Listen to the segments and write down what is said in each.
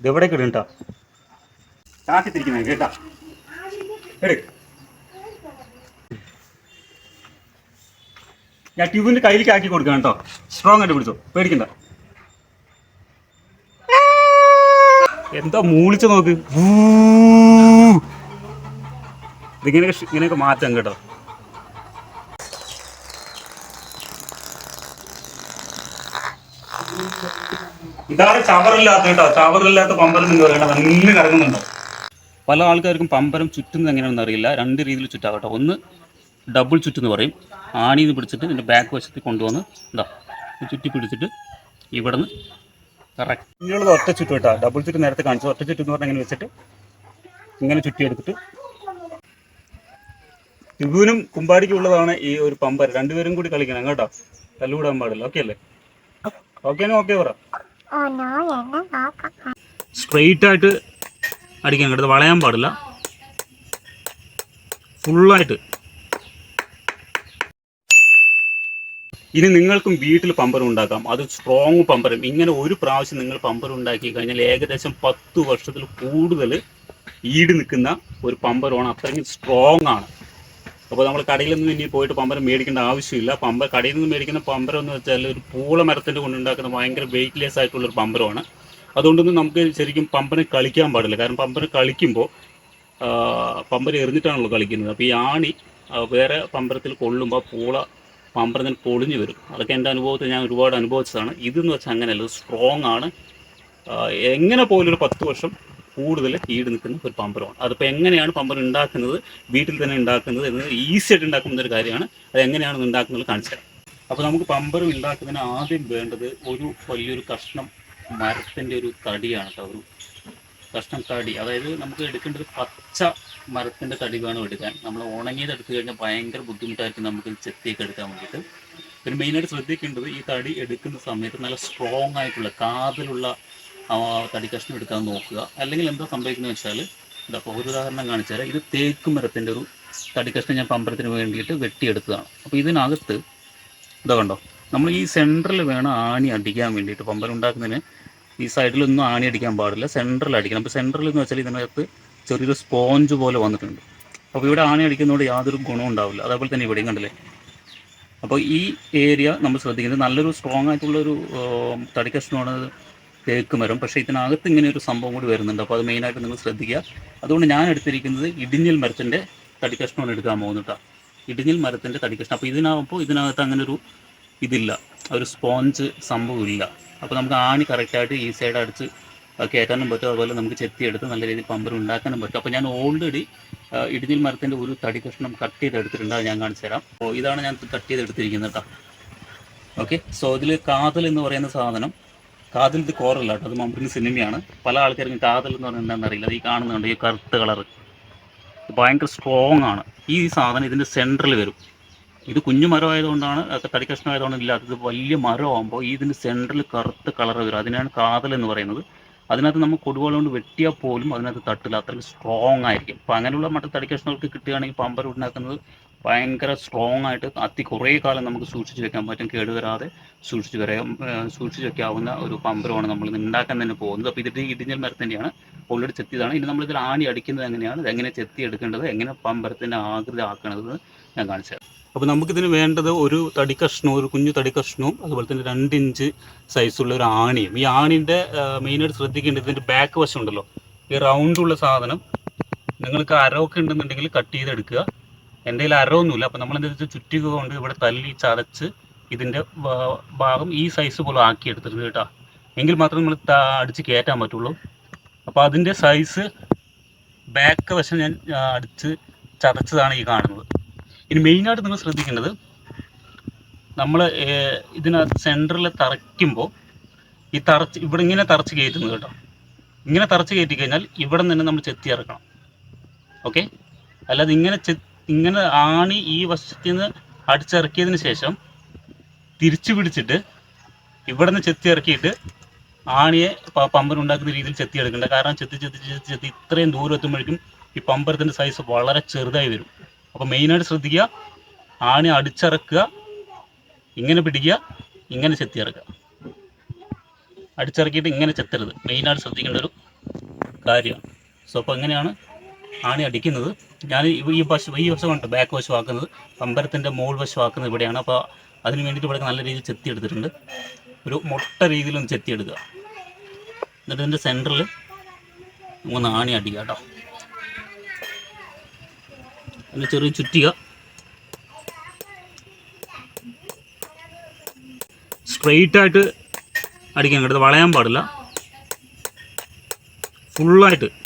ഇത് എവിടെ ഇടും കേട്ടോ. കേട്ടാ ഞാൻ ട്യൂബിന്റെ കയ്യിലേക്ക് ആക്കി കൊടുക്കണം കേട്ടോ. സ്ട്രോങ് ആയിട്ട് പിടിച്ചോ. പേടിക്കണ്ട. എന്താ മൂളിച്ച് നോക്ക്. ഇതിങ്ങനെ ഇങ്ങനെയൊക്കെ മാറ്റാം കേട്ടോ. ഇതാണ് ചവറില്ലാത്ത കേട്ടോ. ചവറില്ലാത്ത പമ്പരം എന്ന് പറയുന്നത് നല്ല കറങ്ങുന്നുണ്ട്. പല ആൾക്കാർക്കും പമ്പരം ചുറ്റുന്നത് എങ്ങനെയാണെന്ന് അറിയില്ല. രണ്ട് രീതിയിൽ ചുറ്റാം കേട്ടോ ഒന്ന് ഡബിൾ ചുറ്റെന്ന് പറയും. ആണിന്ന് പിടിച്ചിട്ട് ഇതിന്റെ ബാക്ക് വശത്ത് കൊണ്ടുവന്ന് എന്താ ചുറ്റി പിടിച്ചിട്ട് ഇവിടെ നിന്ന് കറക്റ്റ് ഒറ്റ ചുറ്റു കേട്ടോ. ഡബിൾ ചുറ്റ് നേരത്തെ കാണിച്ചു ഒറ്റ ചുറ്റ് എന്ന് പറഞ്ഞാൽ ഇങ്ങനെ വെച്ചിട്ട് ഇങ്ങനെ ചുറ്റി എടുത്തിട്ട് ടിബുവിനും കുമ്പാരിക്കുള്ളതാണ് ഈ ഒരു പമ്പർ രണ്ടുപേരും കൂടി കളിക്കണം കേട്ടോ. തല്ലുകൂടാൻ പാടില്ല. ഓക്കെ അല്ലേ? ഓക്കെ ഓക്കെ പറ. സ്ട്രെയിറ്റ് ആയിട്ട് അടിക്കാൻ കേട്ടത് വളയാൻ പാടില്ല. ഫുള്ളായിട്ട്. ഇനി നിങ്ങൾക്കും വീട്ടിൽ പമ്പരം ഉണ്ടാക്കാം. അത് സ്ട്രോങ് പമ്പരം ഇങ്ങനെ ഒരു പ്രാവശ്യം നിങ്ങൾ പമ്പരം ഉണ്ടാക്കി കഴിഞ്ഞാൽ ഏകദേശം പത്ത് വർഷത്തിൽ കൂടുതൽ ഈട് നിൽക്കുന്ന ഒരു പമ്പരമാണ് അത്രയും സ്ട്രോങ് ആണ്. അപ്പോൾ നമ്മൾ കടയിൽ നിന്ന് ഇനി പോയിട്ട് പമ്പരം മേടിക്കേണ്ട ആവശ്യമില്ല. പമ്പ കടയിൽ നിന്ന് മേടിക്കുന്ന പമ്പരം എന്ന് വെച്ചാൽ ഒരു പൂള മരത്തിന്റെ കൊണ്ടുണ്ടാക്കുന്ന ഭയങ്കര വെയിറ്റ്ലെസ് ആയിട്ടുള്ള ഒരു പമ്പരമാണ്. അതുകൊണ്ടൊന്നും നമുക്ക് ശരിക്കും പമ്പനെ കളിക്കാൻ പാടില്ല. കാരണം പമ്പന് കളിക്കുമ്പോൾ പമ്പര എറിഞ്ഞിട്ടാണല്ലോ കളിക്കുന്നത്. അപ്പോൾ ഈ ആണി വേറെ പമ്പരത്തിൽ കൊള്ളുമ്പോൾ പൂള പമ്പരത്തിൽ പൊളിഞ്ഞു വരും. അതൊക്കെ എന്റെ അനുഭവത്തിൽ ഞാൻ ഒരുപാട് അനുഭവിച്ചതാണ്. ഇതെന്ന് വെച്ചാൽ അങ്ങനെയല്ല സ്ട്രോങ് ആണ്. എങ്ങനെ പോലൊരു പത്ത് വർഷം കൂടുതൽ ഈട് നിൽക്കുന്ന ഒരു പമ്പരമാണ് അതിപ്പോൾ എങ്ങനെയാണ് പമ്പരം ഉണ്ടാക്കുന്നത് വീട്ടിൽ തന്നെ ഉണ്ടാക്കുന്നത് എന്നത് ഈസി ആയിട്ട് ഉണ്ടാക്കുന്ന ഒരു കാര്യമാണ്. അത് എങ്ങനെയാണ് ഉണ്ടാക്കുന്നത് കാണിച്ചു തരാം. അപ്പോൾ നമുക്ക് പമ്പരം ഉണ്ടാക്കുന്നതിന് ആദ്യം വേണ്ടത് ഒരു വലിയൊരു കഷ്ണം മരത്തിന്റെ ഒരു തടിയാണ് കേട്ടോ. ഒരു കഷ്ണം തടി. അതായത് നമുക്ക് എടുക്കേണ്ടത് പച്ച മരത്തിന്റെ തടി വേണം എടുക്കാൻ. നമ്മൾ ഉണങ്ങിയത് എടുത്തു കഴിഞ്ഞാൽ ഭയങ്കര ബുദ്ധിമുട്ടായിരിക്കും നമുക്ക് ചെത്തിയൊക്കെ എടുക്കാൻ വേണ്ടിയിട്ട്. പിന്നെ മെയിനായിട്ട് ശ്രദ്ധിക്കേണ്ടത് ഈ തടി എടുക്കുന്ന സമയത്ത് നല്ല സ്ട്രോങ് ആയിട്ടുള്ള കാതിലുള്ള തടി കഷ്ണം എടുക്കാൻ നോക്കുക. അല്ലെങ്കിൽ എന്തോ സംഭവിക്കുന്നത് വെച്ചാൽ ഇതാ ഒരു ഉദാഹരണം കാണിച്ചാൽ ഇത് തേക്ക് മരത്തിന്റെ ഒരു തടി കഷ്ണം ഞാൻ പമ്പരത്തിന് വേണ്ടിയിട്ട് വെട്ടിയെടുത്തതാണ്. അപ്പോൾ ഇതിനകത്ത് ഇതാ കണ്ടോ നമ്മൾ ഈ സെന്ററിൽ വേണം ആണി അടിക്കാൻ വേണ്ടിയിട്ട്. പമ്പരം ഉണ്ടാക്കുന്നതിന് ഈ സൈഡിലൊന്നും ആണി അടിക്കാൻ പാടില്ല. സെന്ററിൽ അടിക്കണം. അപ്പോൾ സെന്ററിൽ എന്ന് വെച്ചാൽ ഇതിനകത്ത് ചെറിയൊരു സ്പോഞ്ച് പോലെ വന്നിട്ടുണ്ട്. അപ്പോൾ ഇവിടെ ആണി അടിക്കുന്നതുകൊണ്ട് യാതൊരു ഗുണവും ഉണ്ടാവില്ല. അതേപോലെ തന്നെ ഇവിടെയും കണ്ടില്ലേ? അപ്പോൾ ഈ ഏരിയ നമ്മൾ ശ്രദ്ധിക്കുന്നത് നല്ലൊരു സ്ട്രോങ് ആയിട്ടുള്ളൊരു തടിക്കഷ്ണമാണ് തേക്ക് മരം പക്ഷേ ഇതിനകത്ത് ഇങ്ങനെ ഒരു സംഭവം കൂടി വരുന്നുണ്ട്. അപ്പോൾ അത് മെയിനായിട്ട് നിങ്ങൾ ശ്രദ്ധിക്കുക. അതുകൊണ്ട് ഞാൻ എടുത്തിരിക്കുന്നത് ഇടിഞ്ഞൽ മരത്തിന്റെ തടിക്കഷ്ണമാണ് എടുക്കാൻ പോകുന്നുട്ടാ ഇടിഞ്ഞൽ മരത്തിന്റെ തടിക്കഷ്ണം. അപ്പോൾ ഇതിനാകുമ്പോൾ ഇതിനകത്ത് അങ്ങനെ ഒരു ഇതില്ല. ഒരു സ്പോഞ്ച് സംഭവം ഇല്ല. അപ്പോൾ നമുക്ക് ആണി കറക്റ്റായിട്ട് ഈ സൈഡ് അടിച്ച് കയറ്റാനും പറ്റും. അതുപോലെ നമുക്ക് ചെത്തിയെടുത്ത് നല്ല രീതിയിൽ പമ്പർ ഉണ്ടാക്കാനും പറ്റും. അപ്പോൾ ഞാൻ ഓൾറെഡി ഇടിഞ്ഞിൽ മരത്തിന്റെ ഒരു തടി കഷ്ണം കട്ട് ചെയ്ത് എടുത്തിട്ടുണ്ട് അത് ഞാൻ കാണിച്ചു തരാം. അപ്പോൾ ഇതാണ് ഞാൻ കട്ട് ചെയ്ത് എടുത്തിരിക്കുന്നത് കേട്ടോ. ഓക്കെ സോ ഇതിൽ കാതൽ എന്ന് പറയുന്ന സാധനം കാതൽ ഇത് കോറല്ല കേട്ടോ അത് മമ്പിന് സിനിമയാണ്. പല ആൾക്കാർക്കും കാതൽ എന്ന് പറഞ്ഞാൽ എന്താണെന്ന് അറിയില്ല. അത് ഈ കാണുന്നുണ്ട് ഈ കറുത്ത കളർ ഭയങ്കര സ്ട്രോങ് ആണ്. ഈ സാധനം ഇതിന്റെ സെന്ററിൽ വരും. ഇത് കുഞ്ഞു മരമായതുകൊണ്ടാണ് തടി കഷ്ണം ആയതുകൊണ്ട് ഇല്ലാത്തത് വലിയ മരമാകുമ്പോൾ ഈ ഇതിന്റെ സെന്ററിൽ കറുത്ത കളർ വരും. അതിനാണ് കാതൽ എന്ന് പറയുന്നത്. അതിനകത്ത് നമ്മൾ കൊടുവോളം കൊണ്ട് വെട്ടിയാൽ പോലും അതിനകത്ത് തട്ടില്ല. അത്രയ്ക്ക് സ്ട്രോങ് ആയിരിക്കും. അപ്പോൾ അങ്ങനെയുള്ള മറ്റു തടി കഷ്ണങ്ങൾക്ക് കിട്ടുകയാണെങ്കിൽ പമ്പർ ഉണ്ടാക്കുന്നത് ഭയങ്കര സ്ട്രോങ് ആയിട്ട് അതി കുറേ കാലം നമുക്ക് സൂക്ഷിച്ച് വെക്കാൻ പറ്റും. കേടുവരാതെ സൂക്ഷിച്ച് വരാം സൂക്ഷിച്ച് വെക്കാവുന്ന ഒരു പമ്പരമാണ് നമ്മൾ ഉണ്ടാക്കാൻ തന്നെ പോകുന്നത്. അപ്പോൾ ഇതിന്റെ ഇടിഞ്ഞൽ മരത്തിന്റെയാണ് ഓൾറെഡി ചെത്തിയതാണ്. ഇനി നമ്മളിതിൽ ആണി അടിക്കുന്നത് എങ്ങനെയാണ്? ഇതെങ്ങനെ ചെത്തി എടുക്കേണ്ടത്? എങ്ങനെ പമ്പരത്തിന്റെ ആകൃതി ആക്കണത് ഞാൻ കാണിച്ചു തരാം. അപ്പോൾ നമുക്കിതിന് വേണ്ടത് ഒരു തടി കഷ്ണവും ഒരു കുഞ്ഞു തടി കഷ്ണവും അതുപോലെ തന്നെ രണ്ട് ഇഞ്ച് സൈസുള്ള ഒരു ആണിയും. ഈ ആണിന്റെ മെയിനായിട്ട് ശ്രദ്ധിക്കേണ്ടത് ഇതിന്റെ ബാക്ക് വശം ഉണ്ടല്ലോ. ഈ റൗണ്ടുള്ള സാധനം നിങ്ങൾക്ക് അരവൊക്കെ ഉണ്ടെന്നുണ്ടെങ്കിൽ കട്ട് ചെയ്തെടുക്കുക. എന്റെ കയ്യിൽ അരവൊന്നുമില്ല. അപ്പോൾ നമ്മൾ എന്താ വെച്ചാൽ ചുറ്റിക കൊണ്ട് ഇവിടെ തല്ലി ചതച്ച് ഇതിന്റെ ഭാഗം ഈ സൈസ് പോലെ ആക്കി എടുത്തിട്ടുണ്ട് കേട്ടോ. എങ്കിൽ മാത്രമേ നമ്മൾ അടിച്ച് കയറ്റാൻ പറ്റുള്ളൂ. അപ്പോൾ അതിന്റെ സൈസ് ബാക്ക് വശം ഞാൻ അടിച്ച് ചതച്ചതാണ് ഈ കാണുന്നത്. ഇനി മെയിനായിട്ട് നിങ്ങൾ ശ്രദ്ധിക്കേണ്ടത് നമ്മൾ ഇതിനകത്ത് സെന്ററിൽ തറയ്ക്കുമ്പോൾ ഈ തറച്ച് ഇവിടെ ഇങ്ങനെ തറച്ച് കയറ്റുന്നത് കേട്ടോ. ഇങ്ങനെ തറച്ച് കയറ്റി കഴിഞ്ഞാൽ ഇവിടെ നിന്ന് നമ്മൾ ചെത്തി ഇറക്കണം. ഓക്കെ അല്ലാതെ ഇങ്ങനെ ചെ ഇങ്ങനെ ആണി ഈ വശത്തു നിന്ന് അടിച്ചിറക്കിയതിന് ശേഷം തിരിച്ചു പിടിച്ചിട്ട് ഇവിടെ നിന്ന് ചെത്തി ഇറക്കിയിട്ട് ആണിയെ പമ്പനുണ്ടാക്കുന്ന രീതിയിൽ ചെത്തി എടുക്കേണ്ട കാരണം ചെത്തി ചെത്തി ചെത്തി ചെത്തി ഇത്രയും ദൂരം എത്തുമ്പോഴേക്കും ഈ പമ്പരത്തിന്റെ സൈസ് വളരെ ചെറുതായി വരും. അപ്പോൾ മെയിനായിട്ട് ശ്രദ്ധിക്കുക. ആണി അടിച്ചിറക്കുക. ഇങ്ങനെ പിടിക്കുക. ഇങ്ങനെ ചെത്തി ഇറക്കുക അടിച്ചിറക്കിയിട്ട് ഇങ്ങനെ ചെത്തരുത്. മെയിനായിട്ട് ശ്രദ്ധിക്കേണ്ട ഒരു കാര്യമാണ്. സോ അപ്പോൾ എങ്ങനെയാണ് ആണി അടിക്കുന്നത്. ഞാൻ ഈ- വശം ഈ വശമുണ്ട് ബാക്ക് വശമാക്കുന്നത് പമ്പരത്തിന്റെ മോൾ വശമാക്കുന്നത് ഇവിടെയാണ്. അപ്പോൾ അതിന് വേണ്ടിയിട്ട് ഇവിടെ നല്ല രീതിയിൽ ചെത്തി എടുത്തിട്ടുണ്ട്. ഒരു മുട്ട രീതിയിലൊന്ന് ചെത്തി എടുക്കുക. എന്നിട്ട് ഇതിന്റെ സെന്ററിൽ മൂന്ന് ആണി അടിക്കുക കേട്ടോ. പിന്നെ ചെറിയ ചുറ്റിക. സ്ട്രെയിറ്റ് ആയിട്ട് അടിക്കാൻ കിട്ടുന്നത് വളയാൻ പാടില്ല. ഫുള്ളായിട്ട്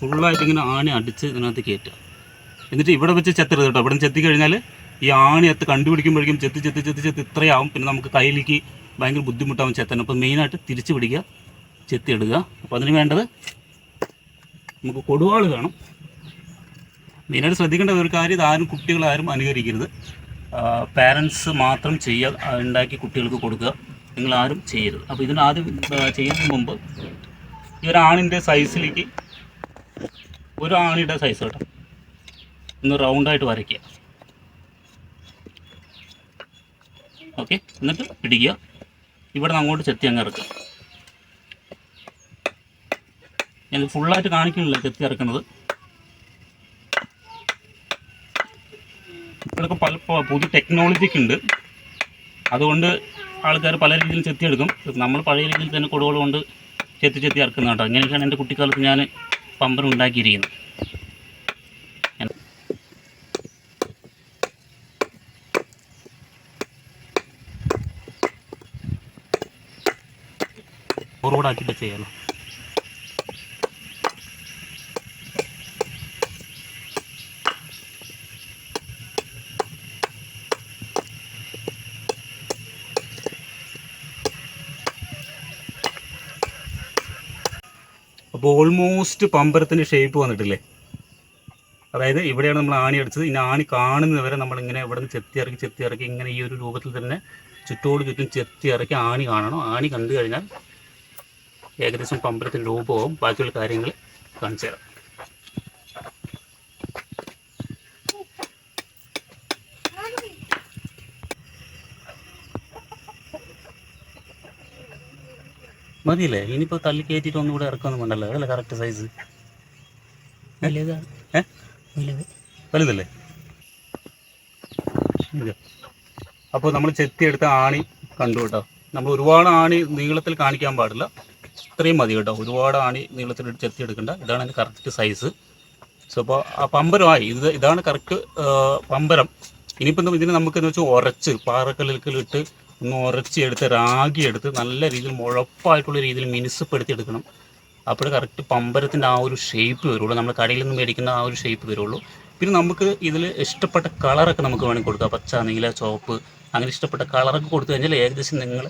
ഫുള്ളായിട്ട് ഇങ്ങനെ ആണി അടിച്ച് ഇതിനകത്ത് കയറ്റുക എന്നിട്ട് ഇവിടെ വെച്ച് ചെത്തരുത് കേട്ടോ. ഇവിടെ നിന്ന് ചെത്തി കഴിഞ്ഞാൽ ഈ ആണി എത്ത് കണ്ടുപിടിക്കുമ്പോഴേക്കും ചെത്തി ചെത്തി ചെത്തി ചെത്തി ഇത്രയാവും. പിന്നെ നമുക്ക് കയ്യിലേക്ക് ഭയങ്കര ബുദ്ധിമുട്ടാവും ചെത്താൻ. അപ്പോൾ മെയിനായിട്ട് തിരിച്ച് പിടിക്കുക ചെത്തി എടുക്കുക. അപ്പോൾ അതിന് വേണ്ടത് നമുക്ക് കൊടുവാൾ വേണം. മെയിനായിട്ട് ശ്രദ്ധിക്കേണ്ട ഒരു കാര്യം ഇതാരും കുട്ടികളാരും അനുകരിക്കരുത്. പാരൻസ് മാത്രം ചെയ്യുക ഉണ്ടാക്കി കുട്ടികൾക്ക് കൊടുക്കുക. നിങ്ങളാരും ചെയ്യരുത്. അപ്പോൾ ഇതിനാദ്യം ചെയ്യുന്നതിന് മുമ്പ് ഈ ഒരു ആണിന്റെ സൈസിലേക്ക് ഒരു ആണിയുടെ സൈസ് കേട്ടോ. ഒന്ന് റൗണ്ടായിട്ട് വരയ്ക്കുക. ഓക്കെ എന്നിട്ട് പിടിക്കുക. ഇവിടെ നിന്ന് അങ്ങോട്ട് ചെത്തി അങ്ങ് ഇറക്കുക. ഞാൻ ഫുള്ളായിട്ട് കാണിക്കുന്നില്ല ചെത്തി ഇറക്കുന്നത്. ഇപ്പോഴൊക്കെ പല പുതിയ ടെക്നോളജിക്ക് ഉണ്ട്. അതുകൊണ്ട് ആൾക്കാർ പല രീതിയിൽ ചെത്തിയെടുക്കും നമ്മൾ പഴയ രീതിയിൽ തന്നെ കൊടുകൾ കൊണ്ട് ചെത്തി ചെത്തി ഇറക്കുന്ന കേട്ടോ. ഇങ്ങനെയൊക്കെയാണ് എന്റെ കുട്ടിക്കാലത്ത് ഞാൻ പമ്പരം ഉണ്ടാക്കിയിരിക്കുന്നത് ചെയ്യണം. ചെയ്യാമല്ലോ അപ്പോൾ ഓൾമോസ്റ്റ് പമ്പരത്തിന്റെ ഷേപ്പ് വന്നിട്ടില്ലേ? അതായത് ഇവിടെയാണ് നമ്മൾ ആണി അടിച്ചത്. ഇനി ആണി കാണുന്നവരെ നമ്മളിങ്ങനെ ഇവിടെ നിന്ന് ചെത്തി ഇറക്കി ചെത്തി ഇറക്കി ഇങ്ങനെ ഈ ഒരു രൂപത്തിൽ തന്നെ ചുറ്റോട് ചുറ്റും ചെത്തി ഇറക്കി ആണി കാണണം. ആണി കണ്ടു കഴിഞ്ഞാൽ ഏകദേശം പമ്പരത്തിന്റെ രൂപവും ബാക്കിയുള്ള കാര്യങ്ങൾ കാണിച്ചു തരാം. മതിയല്ലേ? ഇനിയിപ്പോൾ തള്ളി കയറ്റിയിട്ട് ഒന്നും കൂടെ ഇറക്കൊന്നും വേണ്ടല്ലോ. അതല്ലേ കറക്റ്റ് സൈസ് വലുതല്ലേ? അപ്പോൾ നമ്മൾ ചെത്തി എടുത്ത ആണി കണ്ടു കേട്ടോ. നമ്മൾ ഒരുപാട് ആണി നീളത്തിൽ കാണിക്കാൻ പാടില്ല. ഇത്രയും മതി കേട്ടോ. ഒരുപാട് ആണി നീളത്തിൽ ചെത്തി എടുക്കണ്ട. ഇതാണ് അതിന്റെ കറക്റ്റ് സൈസ് സോ അപ്പോൾ ആ പമ്പരമായി. ഇത് ഇതാണ് കറക്റ്റ് പമ്പരം. ഇനിയിപ്പം ഇതിന് നമുക്ക് എന്ന് വെച്ചാൽ ഉരച്ച് പാറക്കല്ലിലിട്ട് ഒന്ന് ഉറച്ചെടുത്ത് റാഗി എടുത്ത് നല്ല രീതിയിൽ മുഴപ്പായിട്ടുള്ള രീതിയിൽ മിനുസപ്പെടുത്തി എടുക്കണം. അപ്പോൾ കറക്റ്റ് പമ്പരത്തിന്റെ ആ ഒരു ഷേപ്പ് വരുള്ളൂ. നമ്മൾ കടയിൽ നിന്ന് മേടിക്കുന്ന ആ ഒരു ഷേപ്പ് വരുള്ളൂ. പിന്നെ നമുക്ക് ഇതിൽ ഇഷ്ടപ്പെട്ട കളറൊക്കെ നമുക്ക് വേണമെങ്കിൽ കൊടുക്കാം. പച്ച നീല ചുവപ്പ് അങ്ങനെ ഇഷ്ടപ്പെട്ട കളറൊക്കെ കൊടുത്തു കഴിഞ്ഞാൽ ഏകദേശം നിങ്ങൾ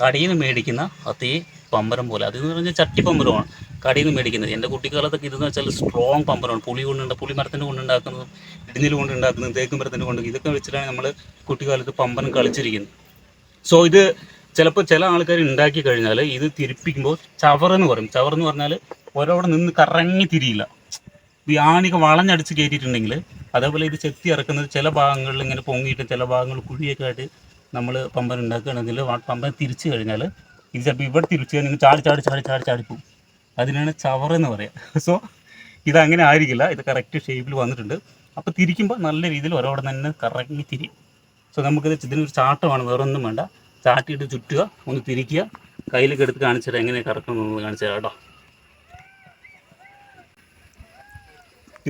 കടയിൽ നിന്ന് മേടിക്കുന്ന അതേ പമ്പരം പോലെ. അതെന്ന് പറഞ്ഞാൽ ചട്ടി പമ്പരമാണ് കടയിൽ നിന്ന് മേടിക്കുന്നത്. എന്റെ കുട്ടിക്കാലത്തൊക്കെ ഇതെന്ന് വെച്ചാൽ സ്ട്രോങ് പമ്പരമാണ്. പുളി കൊണ്ടുണ്ട് പുളി മരത്തിന്റെ കൊണ്ടുണ്ടാക്കുന്നതും ഇടിഞ്ഞിൽ കൊണ്ടുണ്ടാക്കുന്നതും തേക്കും മരത്തിന്റെ ഇതൊക്കെ വെച്ചിട്ടാണ് നമ്മൾ കുട്ടിക്കാലത്ത് പമ്പരം കളിച്ചിരിക്കുന്നത്. സോ ഇത് ചിലപ്പോൾ ചില ആൾക്കാർ ഉണ്ടാക്കി കഴിഞ്ഞാൽ ഇത് തിരിപ്പിക്കുമ്പോൾ ചവറെന്ന് പറയും. ചവറെന്ന് പറഞ്ഞാൽ ഒരവിടെ നിന്ന് കറങ്ങി തിരിയില്ല. ഈ ആണിക്ക് വളഞ്ഞടിച്ച് കയറ്റിയിട്ടുണ്ടെങ്കിൽ അതേപോലെ ഇത് ചെത്തി ഇറക്കുന്നത് ചില ഭാഗങ്ങളിൽ ഇങ്ങനെ പൊങ്ങിയിട്ട് ചില ഭാഗങ്ങൾ കുഴിയൊക്കെ ആയിട്ട് നമ്മൾ പമ്പൻ ഉണ്ടാക്കുകയാണെങ്കിൽ പമ്പൻ തിരിച്ചു കഴിഞ്ഞാൽ ഇത് ചിലപ്പോൾ ഇവിടെ തിരിച്ചു കഴിഞ്ഞാൽ ചാടി ചാടി ചാടി ചാടി ചാടിപ്പോവും അതിനാണ് ചവറെന്ന് പറയുക സോ ഇതങ്ങനെ ആയിരിക്കില്ല. ഇത് കറക്റ്റ് ഷേപ്പിൽ വന്നിട്ടുണ്ട്. അപ്പോൾ തിരിക്കുമ്പോൾ നല്ല രീതിയിൽ ഒരവിടെ തന്നെ കറങ്ങി തിരിയും. സോ നമുക്കിത് ഇതിനൊരു ചാട്ടമാണ് വേറെ ഒന്നും വേണ്ട. ചാട്ടിയിട്ട് ചുറ്റുക ഒന്ന് തിരിക്കുക. കയ്യിലൊക്കെ എടുത്ത് കാണിച്ചു തരാം എങ്ങനെ കറക്കണമെന്ന് കാണിച്ചു തരാം കേട്ടോ.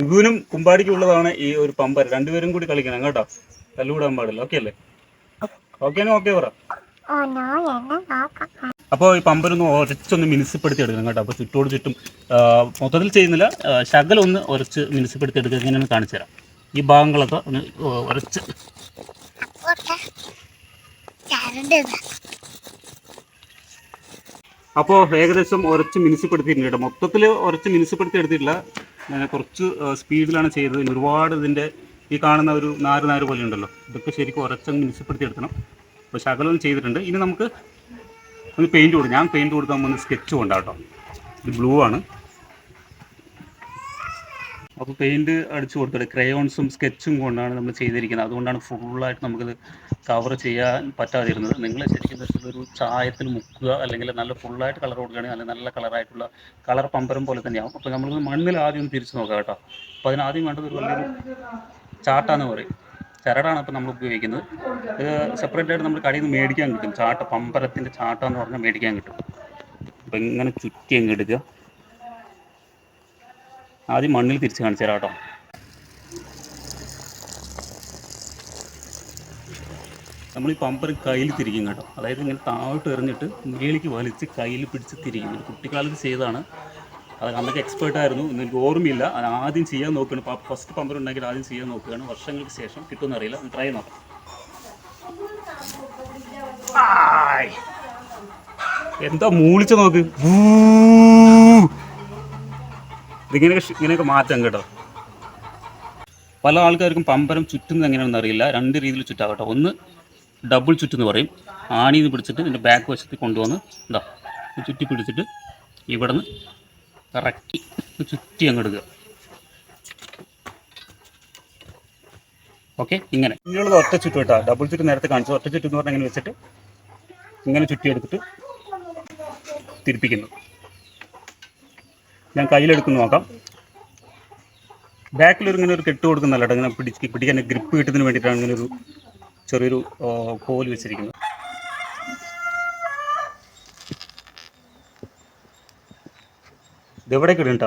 ഇവനും കുമ്പാടിക്കുള്ളതാണ് ഈ ഒരു പമ്പർ രണ്ടുപേരും കൂടി കളിക്കണം കേട്ടോ. തല്ലുകൂടാൻ പാടില്ല. ഓക്കെ അല്ലേ? ഓക്കെ ഓക്കെ പറ. എന്നെ അപ്പോൾ ഈ പമ്പരൊന്ന് ഉരച്ചൊന്ന് മിനുസപ്പെടുത്തി എടുക്കണം കേട്ടോ. അപ്പോൾ ചുറ്റോട് ചുറ്റും മൊത്തത്തിൽ ചെയ്യുന്നില്ല. ശകലൊന്ന് ശകലം ഒന്ന് ഉരച്ച് മിനുസപ്പെടുത്തി എടുക്കുക. എങ്ങനെയാണെന്ന് കാണിച്ചു തരാം ഈ ഭാഗങ്ങളൊക്കെ ഒന്ന് ഉരച്ച് അപ്പോൾ ഏകദേശം ഉരച്ച് മിനുസപ്പെടുത്തിയിട്ടുണ്ട് കേട്ടോ. മൊത്തത്തിൽ ഉരച്ച് മിനുസപ്പെടുത്തി എടുത്തിട്ടില്ല കുറച്ച് സ്പീഡിലാണ് ചെയ്തത്. ഒരുപാട് ഇതിന്റെ ഈ കാണുന്ന ഒരു നാര് നാര് പോലെ ഉണ്ടല്ലോ. ഇതൊക്കെ ശരിക്കും ഉരച്ച് മിനുസപ്പെടുത്തി എടുക്കണം അപ്പോൾ ശകലം ചെയ്തിട്ടുണ്ട്. ഇനി നമുക്ക് ഒന്ന് പെയിന്റ് കൊടുക്കാം. ഞാൻ പെയിന്റ് കൊടുക്കാൻ ഒന്ന് സ്കെച്ച് കൊണ്ടാട്ടോ. ഇത് ബ്ലൂ ആണ്. അപ്പോൾ പെയിന്റ് അടിച്ചു കൊടുത്തിട്ട് ക്രയോൺസും സ്കെച്ചും കൊണ്ടാണ് നമ്മൾ ചെയ്തിരിക്കുന്നത്. അതുകൊണ്ടാണ് ഫുള്ളായിട്ട് നമുക്കിത് കവർ ചെയ്യാൻ പറ്റാതിരുന്നത്. നിങ്ങൾ ശരിക്കും ഒരു ചായത്തിൽ മുക്കുക അല്ലെങ്കിൽ നല്ല ഫുള്ളായിട്ട് കളർ കൊടുക്കുകയാണെങ്കിൽ നല്ല നല്ല കളറായിട്ടുള്ള കളർ പമ്പരം പോലെ തന്നെയാവും. അപ്പോൾ നമ്മൾ മണ്ണിൽ ആദ്യം തിരിച്ചു നോക്കാം കേട്ടോ. അപ്പോൾ അതിനാദ്യം വേണ്ടത് ഒരു വലിയൊരു ചാട്ടാന്ന് പറയും. ചരടാണ് ഇപ്പോൾ നമ്മൾ ഉപയോഗിക്കുന്നത്. ഇത് സെപ്പറേറ്റ് ആയിട്ട് നമ്മൾ കടയിൽ നിന്ന് മേടിക്കാൻ കിട്ടും. ചാട്ട പമ്പരത്തിന്റെ ചാട്ട എന്ന് പറഞ്ഞാൽ മേടിക്കാൻ കിട്ടും. അപ്പോൾ ഇങ്ങനെ ചുറ്റി അങ്ങ് എടുക്കുക. ആദ്യം മണ്ണിൽ തിരിച്ച് കാണിച്ചു തരാം കേട്ടോ. നമ്മൾ ഈ പമ്പർ കയ്യിൽ തിരിക്കും കേട്ടോ. അതായത് ഇങ്ങനെ താഴോട്ട് എറിഞ്ഞിട്ട് മുകളിലേക്ക് വലിച്ച് കയ്യിൽ പിടിച്ച് തിരിക്കും. കുട്ടിക്കാലത്ത് ചെയ്തതാണ്. അത് അന്നൊക്കെ എക്സ്പേർട്ട് ആയിരുന്നു. എനിക്ക് ഓർമ്മയില്ല. അത് ആദ്യം ചെയ്യാൻ നോക്കുകയാണ്. ഫസ്റ്റ് പമ്പർ ഉണ്ടെങ്കിൽ ആദ്യം ചെയ്യാൻ നോക്കുകയാണ്. വർഷങ്ങൾക്ക് ശേഷം കിട്ടുമെന്ന് അറിയില്ല. ഒന്ന് ട്രൈ നോക്കാം. എന്താ മൂളിച്ച് നോക്ക്. ഇതിങ്ങനെ ഇങ്ങനെയൊക്കെ മാറ്റം കേട്ടോ. പല ആൾക്കാർക്കും പമ്പരം ചുറ്റുന്നത് എങ്ങനെയാണെന്ന് അറിയില്ല. രണ്ട് രീതിയിൽ ചുറ്റാം കേട്ടോ ഒന്ന് ഡബിൾ ചുറ്റെന്ന് പറയും. ആണിയിൽ നിന്ന് പിടിച്ചിട്ട് ഇതിന്റെ ബാക്ക് വശത്ത് കൊണ്ടുവന്ന് എന്താ ചുറ്റി പിടിച്ചിട്ട് ഇവിടെ നിന്ന് കറക്കി ചുറ്റി അങ്ങ് എടുക്കുക. ഓക്കെ ഇങ്ങനെ. ഇങ്ങനെയുള്ളത് ഒറ്റ ചുറ്റു കേട്ടോ. ഡബിൾ ചുറ്റ് നേരത്തെ കാണിച്ചു. ഒറ്റ ചുറ്റു എന്ന് പറഞ്ഞാൽ ഇങ്ങനെ വെച്ചിട്ട് ഇങ്ങനെ ചുറ്റി എടുത്തിട്ട് തിരിപ്പിക്കുന്നു. ഞാൻ കയ്യിലെടുക്കുന്നു നോക്കാം. ബാക്കിൽ ഒരു ഇങ്ങനെ ഒരു കെട്ട് കൊടുക്കുന്നല്ല ഇങ്ങനെ പിടിച്ച് പിടിക്കാൻ ഗ്രിപ്പ് കിട്ടുന്നതിന് വേണ്ടിയിട്ടാണ് ഇങ്ങനെ ഒരു ചെറിയൊരു കോൽ വെച്ചിരിക്കുന്നത്. ഇതെവിടെ കിടണ്ട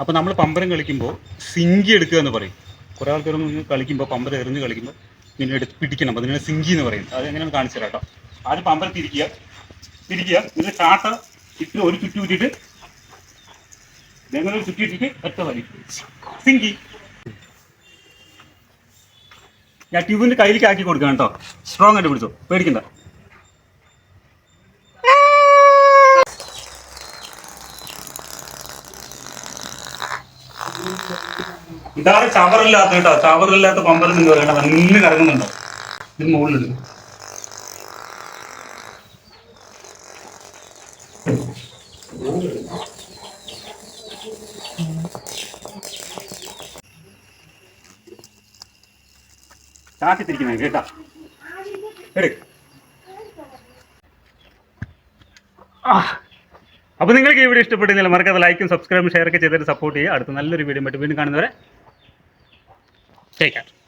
അപ്പോൾ നമ്മൾ പമ്പരം കളിക്കുമ്പോൾ സിങ്കി എടുക്കുക എന്ന് പറയും. കുറേ ആൾക്കാരൊന്നും കളിക്കുമ്പോൾ പമ്പരം എറിഞ്ഞ് കളിക്കുമ്പോൾ ഇങ്ങനെ എടുത്ത് പിടിക്കണം. അതിനാണ് സിങ്കി എന്ന് പറയും. അത് എങ്ങനെയാണ് കാണിച്ചു തരാം കേട്ടോ ആദ്യം പമ്പരം തിരിക്കുക തിരിക്കുക ഇതിന് ചാട്ട ഇട്ട് ഒരു ചുറ്റി ഊറ്റിട്ട് ഒരു ചുറ്റി ഇട്ടിട്ട് ഒറ്റ വലി സിങ്കി. ഞാൻ ട്യൂബിന്റെ കയ്യിലേക്ക് ആക്കി കൊടുക്കാം കേട്ടോ. സ്ട്രോങ് ആയിട്ട് പിടിച്ചോ. പേടിക്കണ്ട. ഇതാണ് ചവറില്ലാത്ത കേട്ടോ. ചവറില്ലാത്ത പമ്പരം എന്ന് പറയണ്ട നല്ല കറങ്ങുന്നുണ്ടോ ഇത് മുകളിലുണ്ട് ചാട്ടി തിരിക്കുന്നത് കേട്ടാ. എടുക്ക്. അപ്പോൾ നിങ്ങൾക്ക് ഈ വീഡിയോ ഇഷ്ടപ്പെട്ടില്ല മറക്കാതെ ലൈക്കും സബ്സ്ക്രൈബും ഷെയർ ഒക്കെ ചെയ്തിട്ട് സപ്പോർട്ട് ചെയ്യുക. അടുത്ത നല്ലൊരു വീഡിയോ ആയിട്ട് വീണ്ടും കാണുന്നവരെ ടേക്ക് കെയർ